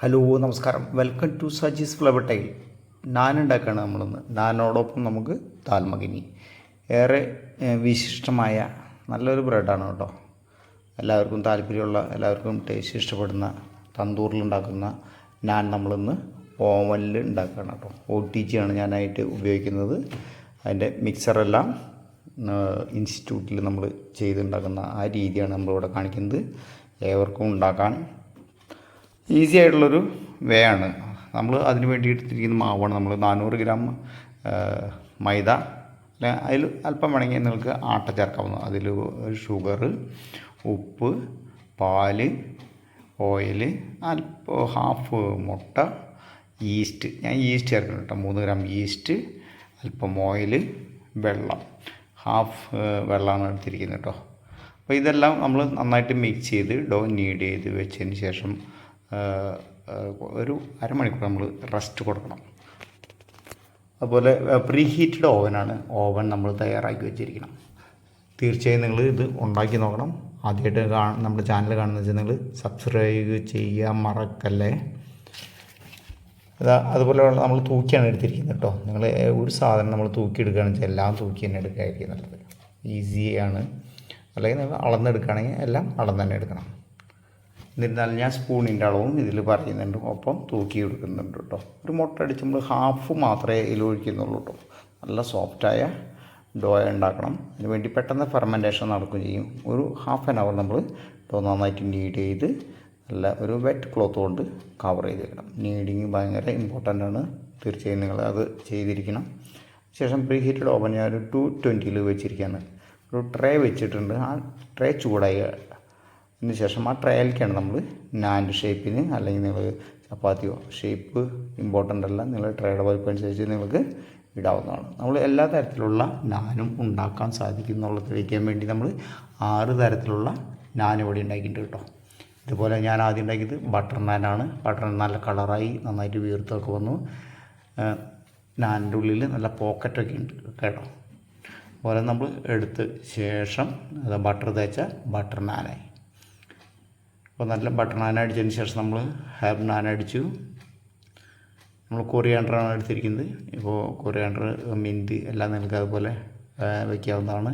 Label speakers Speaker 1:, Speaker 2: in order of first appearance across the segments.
Speaker 1: Hello നമസ്കാരം. Welcome to Saji's flower tile naan ഉണ്ടാക്കുകയാണ് നമ്മളിന്ന്. നാനോടൊപ്പം നമുക്ക് താൽമകിനി. ഏറെ വിശിഷ്ടമായ നല്ലൊരു ബ്രെഡാണ് കേട്ടോ. എല്ലാവർക്കും താല്പര്യമുള്ള എല്ലാവർക്കും ടേസ്റ്റ് ഇഷ്ടപ്പെടുന്ന തന്തൂറിൽ ഉണ്ടാക്കുന്ന നാൻ നമ്മളിന്ന് ഓവനിൽ ഉണ്ടാക്കുകയാണ് കേട്ടോ. ഒ ടി ജി ആണ് ഞാനായിട്ട് ഉപയോഗിക്കുന്നത്. അതിന്റെ മിക്സറെല്ലാം ഇൻസ്റ്റിറ്റ്യൂട്ടിൽ നമ്മൾ ചെയ്തുണ്ടാക്കുന്ന ആ രീതിയാണ് നമ്മളിവിടെ കാണിക്കുന്നത്. ഏവർക്കും ഉണ്ടാക്കാൻ ഈസി ആയിട്ടുള്ളൊരു വേ ആണ്. നമ്മൾ അതിന് വേണ്ടി എടുത്തിരിക്കുന്ന മാവാണ് നമ്മൾ നാനൂറ് ഗ്രാം മൈദ. അതിൽ അല്പം വേണമെങ്കിൽ നിങ്ങൾക്ക് ആട്ട ചേർക്കാവുന്ന അതിൽ ഷുഗർ ഉപ്പ് പാൽ ഓയിൽ അല്പ ഹാഫ് മുട്ട ഈസ്റ്റ്. ഞാൻ ഈസ്റ്റ് ചേർക്കണം കേട്ടോ. മൂന്ന് ഗ്രാം ഈസ്റ്റ് അല്പം ഓയിൽ വെള്ളം. ഹാഫ് വെള്ളമാണ് എടുത്തിരിക്കുന്നത് കേട്ടോ. അപ്പോൾ ഇതെല്ലാം നമ്മൾ നന്നായിട്ട് മിക്സ് ചെയ്ത് ഡോ നീഡ് ചെയ്ത് വെച്ചതിന് ശേഷം ഒരു അരമണിക്കൂർ നമ്മൾ റെസ്റ്റ് കൊടുക്കണം. അതുപോലെ പ്രീ ഹീറ്റഡ് ഓവനാണ് ഓവൻ നമ്മൾ തയ്യാറാക്കി വെച്ചിരിക്കണം. തീർച്ചയായും നിങ്ങൾ ഇത് ഉണ്ടാക്കി നോക്കണം. ആദ്യമായിട്ട് കാണ നമ്മുടെ ചാനൽ കാണുന്ന വെച്ചാൽ നിങ്ങൾ സബ്സ്ക്രൈബ് ചെയ്യാൻ മറക്കല്ലേ? അതാ അതുപോലെ നമ്മൾ തൂക്കിയാണ് എടുത്തിരിക്കുന്നത് കേട്ടോ. നിങ്ങൾ ഒരു സാധനം നമ്മൾ തൂക്കി എടുക്കുകയാണെന്ന് വെച്ചാൽ എല്ലാം തൂക്കി തന്നെ എടുക്കുകയായിരിക്കും നല്ലത്. ഈസിയാണ് അല്ലെങ്കിൽ നിങ്ങൾ അളന്നെടുക്കുകയാണെങ്കിൽ എല്ലാം അളന്ന് തന്നെ എടുക്കണം. എന്നിരുന്നാലും ഞാൻ സ്പൂണിന്റെ അളവും ഇതിൽ പറയുന്നുണ്ട്. ഒപ്പം തൂക്കി എടുക്കുന്നുണ്ട് കേട്ടോ. ഒരു മുട്ട അടിച്ച് നമ്മൾ ഹാഫ് മാത്രമേ ഇതിൽ ഒഴിക്കുന്നുള്ളൂ കേട്ടോ. നല്ല സോഫ്റ്റായ ഡോ ഉണ്ടാക്കണം. അതിന് വേണ്ടി പെട്ടെന്ന് ഫെർമെന്റേഷൻ നടക്കുകയും ചെയ്യും. ഒരു ഹാഫ് ആൻ അവർ നമ്മൾ ഡോ നന്നായിട്ട് നീഡ് ചെയ്ത് നല്ല ഒരു വെറ്റ് ക്ലോത്ത് കൊണ്ട് കവർ ചെയ്ത് വെക്കണം നീഡിങ് ഭയങ്കര ഇമ്പോർട്ടന്റ് ആണ്. തീർച്ചയായും നിങ്ങൾ അത് ചെയ്തിരിക്കണം. ശേഷം പ്രീ ഹീറ്റഡ് ഓവൻ ഞാൻ ഒരു ടു ട്വന്റിയിൽ വെച്ചിരിക്കുകയാണ്. ഒരു ട്രേ വെച്ചിട്ടുണ്ട്. ആ ട്രേ ചൂടായി. അതിന് ശേഷം ആ ട്രയലിലേക്കാണ് നമ്മൾ നാൻഡ് ഷേപ്പിന് അല്ലെങ്കിൽ നിങ്ങൾ ചപ്പാത്തിയോ ഷേപ്പ് ഇമ്പോർട്ടന്റ് അല്ല നിങ്ങൾ ട്രയുടെ വലുപ്പം അനുസരിച്ച് നിങ്ങൾക്ക് ഇടാവുന്നതാണ്. നമ്മൾ എല്ലാ തരത്തിലുള്ള നാനും ഉണ്ടാക്കാൻ സാധിക്കും എന്നുള്ളത് തെളിയിക്കാൻ വേണ്ടി നമ്മൾ ആറ് തരത്തിലുള്ള നാൻ ഇവിടെ ഉണ്ടാക്കിയിട്ടുണ്ട് കേട്ടോ. ഇതുപോലെ ഞാൻ ആദ്യം ഉണ്ടാക്കിയത് ബട്ടർ നാനാണ് ബട്ടർ നല്ല കളറായി നന്നായിട്ട് വീർത്തൊക്കെ വന്നു. നാനിന്റെ ഉള്ളിൽ നല്ല പോക്കറ്റൊക്കെ ഉണ്ട് കേട്ടോ. അതുപോലെ നമ്മൾ എടുത്ത് ശേഷം ബട്ടർ തേച്ച ബട്ടർ നാനായി അപ്പോൾ നല്ല ബട്ടർ നാൻ അടിച്ചതിന് ശേഷം നമ്മൾ ഹാബ് നാൻ അടിച്ചു. നമ്മൾ കൊറിയാണ്ടറാണ് എടുത്തിരിക്കുന്നത്. ഇപ്പോൾ കൊറിയാണ്ടർ മിന്റ് എല്ലാം നിങ്ങൾക്ക് അതുപോലെ വയ്ക്കാവുന്നതാണ്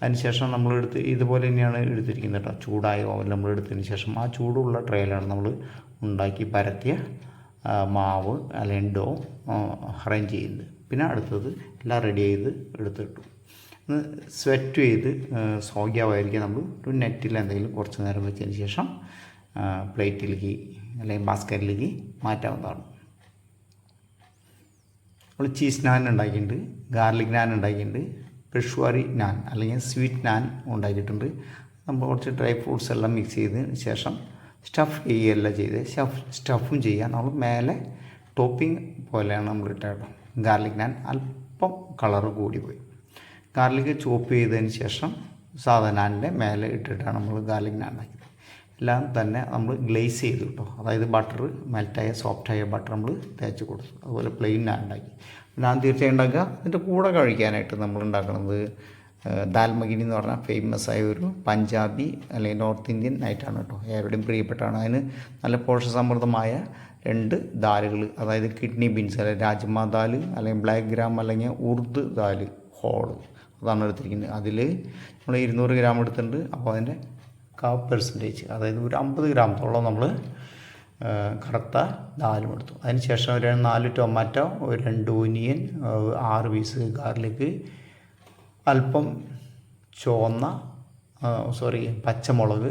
Speaker 1: അതിനുശേഷം നമ്മൾ എടുത്ത് ഇതുപോലെ തന്നെയാണ് എടുത്തിരിക്കുന്നത് കേട്ടോ. ചൂടായ ഓവൻ നമ്മൾ എടുത്തതിന് ശേഷം ആ ചൂടുള്ള ട്രേയിലാണ് നമ്മൾ ഉണ്ടാക്കി പരത്തിയ മാവ് അല്ലെങ്കിൽ ഡോ അറേഞ്ച് ചെയ്യുന്നത്. പിന്നെ അടുത്തത് എല്ലാം റെഡി ചെയ്ത് എടുത്തിട്ടു. ഒന്ന് സ്വെറ്റ് ചെയ്ത് സോഗ്യാവായിരിക്കും നമ്മൾ ഒരു നെറ്റിൽ എന്തെങ്കിലും കുറച്ച് നേരം വെച്ചതിന് ശേഷം പ്ലേറ്റിലേക്ക് അല്ലെങ്കിൽ ബാസ്ക്കറ്റിലേക്ക് മാറ്റാവുന്നതാണ്. നമ്മൾ ചീസ് നാൻ ഉണ്ടാക്കിയിട്ടുണ്ട് ഗാർലിക് നാൻ ഉണ്ടാക്കിയിട്ടുണ്ട് പെഷ്വാറി നാൻ അല്ലെങ്കിൽ സ്വീറ്റ് നാൻ ഉണ്ടാക്കിയിട്ടുണ്ട്. നമ്മൾ കുറച്ച് ഡ്രൈ ഫ്രൂട്ട്സ് എല്ലാം മിക്സ് ചെയ്തതിന് ശേഷം സ്റ്റഫ് ചെയ്യുകയല്ല ചെയ്ത് സ്റ്റഫ് സ്റ്റഫും ചെയ്യാം നമ്മൾ മേലെ ടോപ്പിംഗ് പോലെയാണ് നമ്മൾ ഇട്ടേട്ടോ ഗാർലിക് നാൻ അല്പം കളറ് കൂടിപ്പോയി. ഗാർലിക് ചോപ്പ് ചെയ്തതിന് ശേഷം സാധാ നാനിന്റെ മേലെ ഇട്ടിട്ടാണ് നമ്മൾ ഗാർലിക് നാൻ ഉണ്ടാക്കിയത് എല്ലാം തന്നെ നമ്മൾ ഗ്ലേസ് ചെയ്തു കേട്ടോ. അതായത് ബട്ടർ മെൽറ്റായ സോഫ്റ്റായ ബട്ടർ നമ്മൾ തേച്ച് കൊടുത്തു. അതുപോലെ പ്ലെയിൻ നാൻ ഉണ്ടാക്കി. നാൻ തീർച്ചയായും ഉണ്ടാക്കുക. അതിന്റെ കൂടെ കഴിക്കാനായിട്ട് നമ്മൾ ഉണ്ടാക്കുന്നത് ദാൽമഗിനി എന്ന് പറഞ്ഞാൽ ഫേമസ് ആയ ഒരു പഞ്ചാബി അല്ലെങ്കിൽ നോർത്ത് ഇന്ത്യൻ നൈറ്റാണ് കേട്ടോ. ഏവരുടെയും പ്രിയപ്പെട്ടാണ് അതിന് നല്ല പോഷകസമൃദ്ധമായ രണ്ട് ദാലുകൾ അതായത് കിഡ്നി ബീൻസ് അല്ലെങ്കിൽ രാജ്മ ദാൽ അല്ലെങ്കിൽ ബ്ലാക്ക് ഗ്രാം അല്ലെങ്കിൽ ഉർദ് ദാൽ ഹോൾ അതാണ് എടുത്തിരിക്കുന്നത് അതിൽ നമ്മൾ ഇരുന്നൂറ് ഗ്രാം എടുത്തിട്ടുണ്ട്. അപ്പോൾ അതിന്റെ കാ പെർസെന്റേജ് അതായത് ഒരു അമ്പത് ഗ്രാമത്തോളം നമ്മൾ കറുത്ത ദാലും എടുത്തു. അതിന് ശേഷം ഒരു നാല് ടൊമാറ്റോ ഒരു രണ്ട് ഓനിയൻ ആറ് പീസ് ഗാർലിക്ക് അല്പം ചുവന്ന സോറി പച്ചമുളക്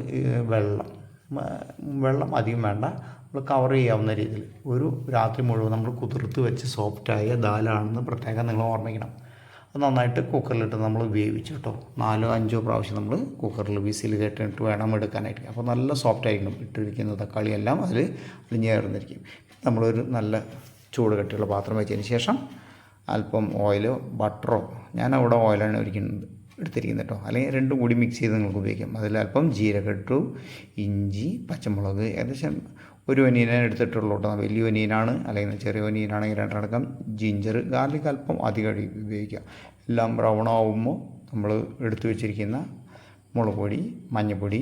Speaker 1: വെള്ളം. വെള്ളം അധികം വേണ്ട. നമ്മൾ കവർ ചെയ്യാവുന്ന രീതിയിൽ ഒരു രാത്രി മുഴുവൻ നമ്മൾ കുതിർത്ത് വെച്ച് സോഫ്റ്റായ ദാലാണെന്ന് പ്രത്യേകം നിങ്ങൾ ഓർമ്മിക്കണം. അത് നന്നായിട്ട് കുക്കറിലിട്ട് നമ്മൾ വേവിച്ചു കേട്ടോ. നാലോ അഞ്ചോ പ്രാവശ്യം നമ്മൾ കുക്കറിൽ വിസിൽ കേട്ടിട്ട് വേണം എടുക്കാനായിട്ട്. അപ്പോൾ നല്ല സോഫ്റ്റ് ആയിരിക്കും ഇട്ടിരിക്കുന്ന തക്കാളിയെല്ലാം അതിൽ അലിഞ്ഞേർന്നിരിക്കും നമ്മളൊരു നല്ല ചൂട് കെട്ടിയുള്ള പാത്രം വെച്ചതിന് ശേഷം അല്പം ഓയിലോ ബട്ടറോ ഞാൻ അവിടെ ഓയിലാണ് ഒരിക്കുന്നത് എടുത്തിരിക്കുന്നത് കേട്ടോ. അല്ലെങ്കിൽ രണ്ടും കൂടി മിക്സ് ചെയ്ത് നിങ്ങൾക്ക് ഉപയോഗിക്കാം. അതിൽ അല്പം ജീരകം ഇട്ടു ഇഞ്ചി പച്ചമുളക് ഏകദേശം ഒരു ഒനിയനെ എടുത്തിട്ടുള്ളൂ കേട്ടോ. വലിയ ഒനിയനാണ് അല്ലെങ്കിൽ ചെറിയ ഒനിയനാണെങ്കിൽ രണ്ടടക്കം ജിഞ്ചർ ഗാർലിക് അല്പം അധികം ഉപയോഗിക്കുക. ഉപയോഗിക്കാം എല്ലാം ബ്രൗൺ ആവുമ്പോൾ നമ്മൾ എടുത്തു വെച്ചിരിക്കുന്ന മുളക് പൊടി മഞ്ഞൾപ്പൊടി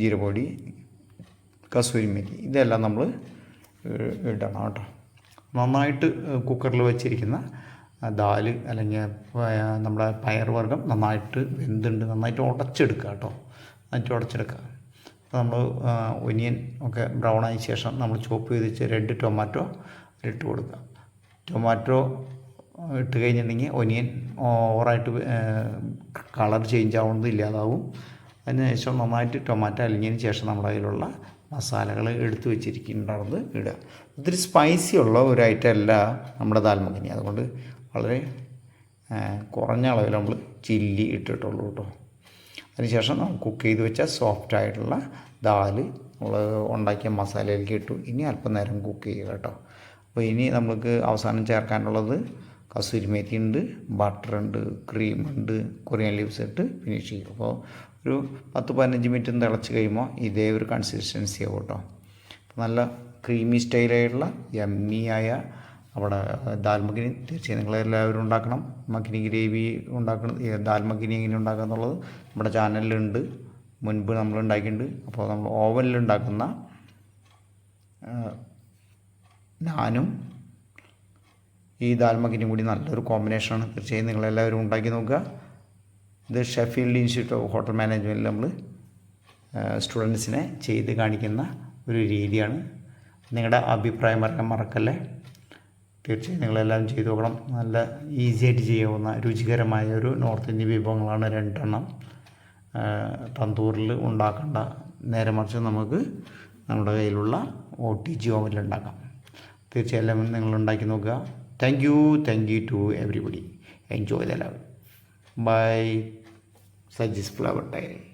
Speaker 1: ജീരപ്പൊടി കസൂരി മേത്തി ഇതെല്ലാം നമ്മൾ ഇടണം കേട്ടോ. നന്നായിട്ട് കുക്കറിൽ വെച്ചിരിക്കുന്ന ദാൽ അല്ലെങ്കിൽ നമ്മുടെ പയർ പയറുവർഗം നന്നായിട്ട് വെന്തുണ്ട്. നന്നായിട്ട് ഉടച്ചെടുക്കുക കേട്ടോ. നന്നായിട്ട് ഉടച്ചെടുക്കുക. അപ്പോൾ നമ്മൾ ഒനിയൻ ഒക്കെ ബ്രൗൺ ആയ ശേഷം നമ്മൾ ചോപ്പ് ചെയ്ത് രണ്ട് ടൊമാറ്റോ ഇട്ട് കൊടുക്കുക. ടൊമാറ്റോ ഇട്ട് കഴിഞ്ഞിട്ടുണ്ടെങ്കിൽ ഒനിയൻ ഓവറായിട്ട് കളർ ചേഞ്ച് ആവുന്നത് ഇല്ലാതാവും. അതിനുശേഷം നന്നായിട്ട് ടൊമാറ്റോ അലിഞ്ഞതിന് ശേഷം നമ്മളതിലുള്ള മസാലകൾ എടുത്തു വെച്ചിരിക്കുന്നുണ്ടാവുന്നത് ഇടുക. ഒത്തിരി സ്പൈസി ഉള്ള ഒരു ഐറ്റം അല്ല നമ്മുടെ ദാൽമഖനി. അതുകൊണ്ട് വളരെ കുറഞ്ഞ അളവിൽ നമ്മൾ ചില്ലി ഇട്ടിട്ടുള്ളൂ കേട്ടോ. അതിനുശേഷം നമ്മൾ കുക്ക് ചെയ്ത് വെച്ച സോഫ്റ്റ് ആയിട്ടുള്ള ദാൽ നമ്മൾ ഉണ്ടാക്കിയ മസാലയിലേക്ക് ഇട്ടു. ഇനി അല്പം നേരം കുക്ക് ചെയ്യുക കേട്ടോ. അപ്പോൾ ഇനി നമുക്ക് അവസാനം ചേർക്കാനുള്ളത് കസൂരി മേത്തി ഉണ്ട് ബട്ടർ ഉണ്ട് ക്രീം ഉണ്ട് കൊറിയൻ ലീവ്സ് ഇട്ട് ഫിനിഷ് ചെയ്യും അപ്പോൾ ഒരു പത്ത് പതിനഞ്ച് മിനിറ്റ് തിളച്ച് കഴിയുമ്പോൾ ഇതേ ഒരു കൺസിസ്റ്റൻസി ആവും കേട്ടോ. നല്ല ക്രീമി സ്റ്റൈലായിട്ടുള്ള യമ്മിയായ അവിടെ ദാൽ മഖിനി തീർച്ചയായും നിങ്ങളെല്ലാവരും ഉണ്ടാക്കണം. മഖിനി ഗ്രേവി ഉണ്ടാക്കണം ദാൽമഖിനി ദാൽ മഖിനി എങ്ങനെ ഉണ്ടാക്കുക എന്നുള്ളത് നമ്മുടെ ചാനലിലുണ്ട്. മുൻപ് നമ്മൾ ഉണ്ടാക്കിയിട്ടുണ്ട്. അപ്പോൾ നമ്മൾ ഓവനിൽ ഉണ്ടാക്കുന്ന നാനും ഈ ദാൽ കൂടി നല്ലൊരു കോമ്പിനേഷനാണ്. തീർച്ചയായും നിങ്ങളെല്ലാവരും ഉണ്ടാക്കി നോക്കുക. ഇത് ഷെഫീൽഡ് ഇൻസ്റ്റിറ്റ്യൂട്ട് ഓഫ് ഹോട്ടൽ മാനേജ്മെന്റിൽ നമ്മൾ സ്റ്റുഡൻസിനെ ചെയ്ത് കാണിക്കുന്ന ഒരു രീതിയാണ്. നിങ്ങളുടെ അഭിപ്രായം പറയാൻ മറക്കല്ലേ? തീർച്ചയായും നിങ്ങളെല്ലാം ചെയ്തു നോക്കണം. നല്ല ഈസി ആയിട്ട് ചെയ്യാവുന്ന രുചികരമായ ഒരു നോർത്ത് ഇന്ത്യൻ വിഭവങ്ങളാണ് രണ്ടെണ്ണം. തന്തൂരിൽ ഉണ്ടാക്കേണ്ട നേരെ മറിച്ച് നമുക്ക് നമ്മുടെ കയ്യിലുള്ള ഒ ടി ജി ഓവനിൽ ഉണ്ടാക്കാം. തീർച്ചയായും നിങ്ങൾ ഉണ്ടാക്കി നോക്കുക. Thank you thank you to everybody enjoy the love bye Saji's flower diary